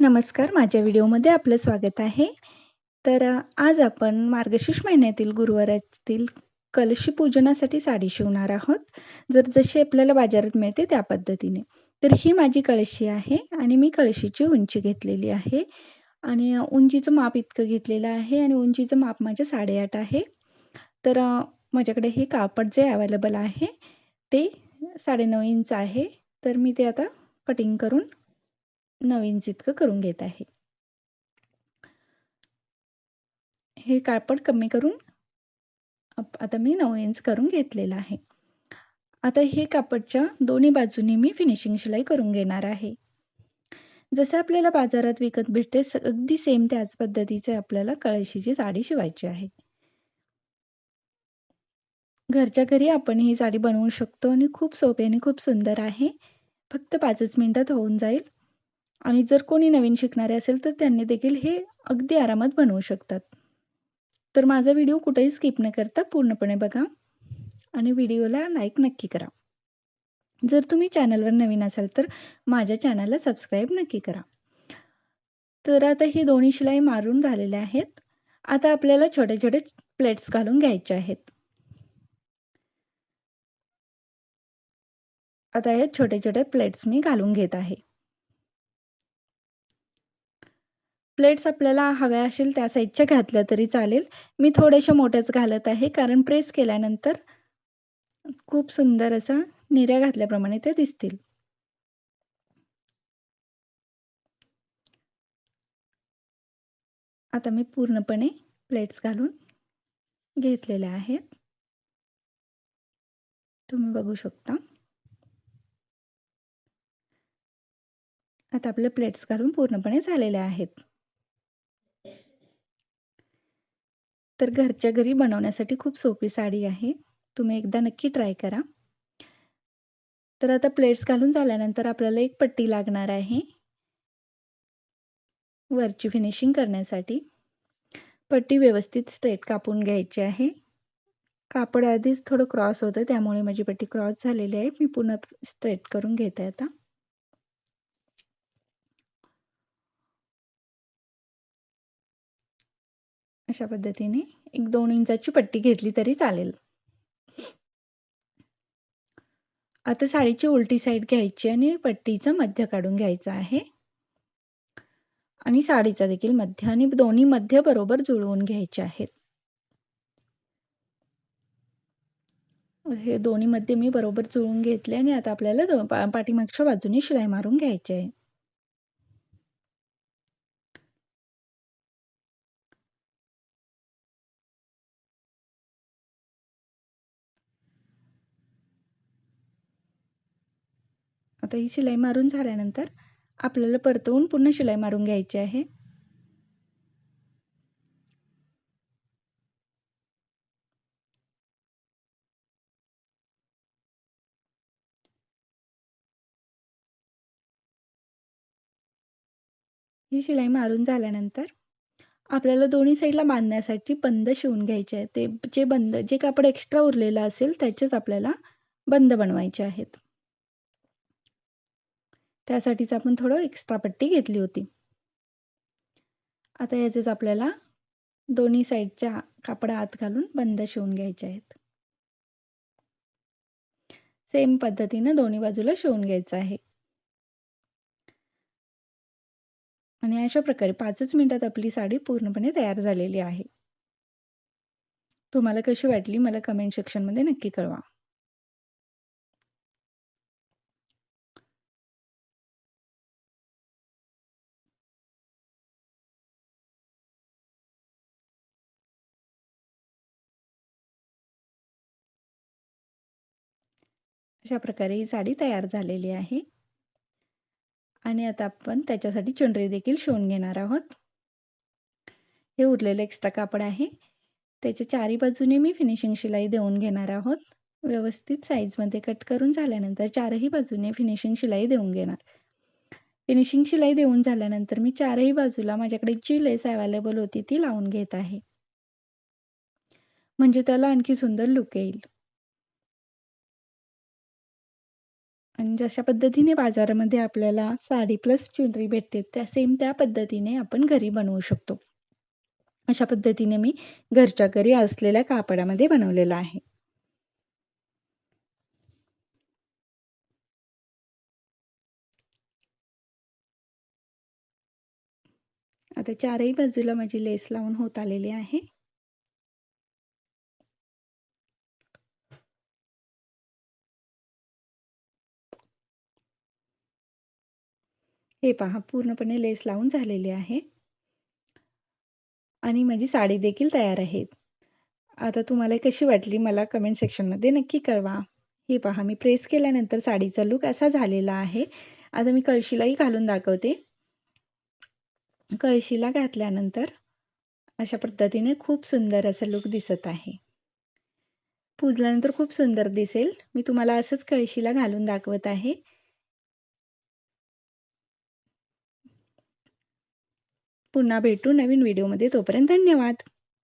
नमस्कार. माझ्या व्हिडिओमध्ये आपलं स्वागत आहे. तर आज आपण मार्गशीर्ष महिन्यातील गुरुवारातील कलशी पूजनासाठी साडी शिवणार आहोत. जर जशी आपल्याला बाजारात मिळते त्या पद्धतीने. तर ही माझी कळशी आहे आणि मी कळशीची उंची घेतलेली आहे. आणि उंचीचं माप इतकं घेतलेलं आहे आणि उंचीचं माप माझं साडेआठ आहे. तर माझ्याकडे हे कापड जे अवेलेबल आहे ते साडेनऊ इंच आहे. तर मी ते आता कटिंग करून नवीन जितकं करून घेत आहे. हे कापड कमी करून अप- आता मी नऊ इंच करून घेतलेलं आहे. आता हे कापडच्या दोन्ही बाजूनी मी फिनिशिंग शिलाई करून घेणार आहे. जसं आपल्याला बाजारात विकत भेटते अगदी सेम त्याच पद्धतीचे आपल्याला कळशीची साडी शिवायची आहे. घरच्या घरी आपण ही साडी बनवू शकतो आणि खूप सोपी आणि खूप सुंदर आहे. फक्त पाचच मिनिटात होऊन जाईल. आणि जर कोणी नवीन शिकणारे असेल तर त्यांनी देखील हे अगदी आरामात बनवू शकतात. तर माझा व्हिडिओ कुठेही स्किप न करता पूर्णपणे बघा आणि व्हिडिओला लाईक नक्की करा. जर तुम्ही चॅनलवर नवीन असाल तर माझ्या चॅनलला सबस्क्राईब नक्की करा. तर आता ही दोन्ही शिलाई मारून झालेल्या आहेत. आता आपल्याला छोटे छोटे प्लेट्स घालून घ्यायचे आहेत. आता या छोटे छोटे प्लेट्स मी घालून घेत आहे. प्लेट्स आपल्याला हव्या असेल त्या साईजच्या घातल्या तरी चालेल. मी थोड्याशा मोठ्याच घालत आहे कारण प्रेस केल्यानंतर खूप सुंदर असं निऱ्या घातल्याप्रमाणे ते दिसतील. आता मी पूर्णपणे प्लेट्स घालून घेतलेल्या आहेत. तुम्ही बघू शकता. आता आपले प्लेट्स घालून पूर्णपणे झालेले आहेत. तर घरच्या घरी बनवण्यासाठी खूप सोपी साडी आहे. तुम्ही एकदा नक्की ट्राय करा. तर आता प्लेट्स घालून झाल्यानंतर आपल्याला एक पट्टी लागणार आहे. वरची फिनिशिंग करण्यासाठी. पट्टी व्यवस्थित स्ट्रेट कापून घ्यायची आहे. कापड आधीच थोडं क्रॉस होतं त्यामुळे माझी पट्टी क्रॉस झालेली आहे. मी पुन्हा स्ट्रेट करून घेते आता. अशा पद्धतीने एक दोन इंचाची पट्टी घेतली तरी चालेल. आता साडीची उलटी साईड घ्यायची आणि पट्टीचं मध्य काढून घ्यायचं आहे. आणि साडीचा देखील मध्य आणि दोन्ही मध्य बरोबर जुळवून घ्यायचे आहेत. हे दोन्ही मध्ये मी बरोबर जुळवून घेतले आणि आता आपल्याला पाठीमागच्या बाजूने शिलाई मारून घ्यायची आहे. आता ही शिलाई मारून झाल्यानंतर आपल्याला परतवून पुन्हा शिलाई मारून घ्यायची आहे. ही शिलाई मारून झाल्यानंतर आपल्याला दोन्ही साईडला बांधण्यासाठी बंद शिवून घ्यायचे आहे ते जे बंद जे कापड एक्स्ट्रा उरलेलं असेल त्याचेच आपल्याला बंद बनवायचे आहेत. त्यासाठीच आपण थोडं एक्स्ट्रा पट्टी घेतली होती. आता याचेच आपल्याला दोन्ही साईडच्या कापड आत घालून बंद शिवून घ्यायचे आहेत. सेम पद्धतीनं दोन्ही बाजूला शिवून घ्यायचं आहे. आणि अशा प्रकारे पाचच मिनिटात आपली साडी पूर्णपणे तयार झालेली आहे. तुम्हाला कशी वाटली मला कमेंट सेक्शनमध्ये नक्की कळवा. अशा प्रकारे ही साडी तयार झालेली आहे. आणि आता आपण त्याच्यासाठी चुनरी देखील शिवून घेणार आहोत. हे उरलेलं एक्स्ट्रा कापड आहे. त्याच्या चारी बाजूने मी फिनिशिंग शिलाई देऊन घेणार आहोत. व्यवस्थित साईजमध्ये कट करून झाल्यानंतर चारही बाजूने फिनिशिंग शिलाई देऊन घेणार. फिनिशिंग शिलाई देऊन झाल्यानंतर मी चारही बाजूला माझ्याकडे जी लेस अवेलेबल होती ती लावून घेत आहे. म्हणजे त्याला आणखी सुंदर लुक येईल. आणि जशा पद्धतीने बाजारामध्ये आपल्याला साडी प्लस चुनरी भेटते त्या सेम त्या पद्धतीने आपण घरी बनवू शकतो. अशा पद्धतीने मी घरच्या घरी असलेल्या कापडामध्ये बनवलेलं आहे. आता चारही बाजूला माझी लेस लावून होत आलेली आहे. हे पहा पूर्णपणे लेस लावून झालेली आहे. आणि माझी साडी देखील तयार आहे. आता तुम्हाला कशी वाटली मला कमेंट सेक्शनमध्ये नक्की कळवा. हे पहा मी प्रेस केल्यानंतर साडीचा लुक असा झालेला आहे. आता मी कळशीलाही घालून दाखवते. कळशीला घातल्यानंतर अशा पद्धतीने खूप सुंदर असा लुक दिसत आहे. पुजल्यानंतर खूप सुंदर दिसेल. मी तुम्हाला असंच कळशीला घालून दाखवत आहे. पुन्हा भेटू नवीन व्हिडिओमध्ये. तोपर्यंत धन्यवाद.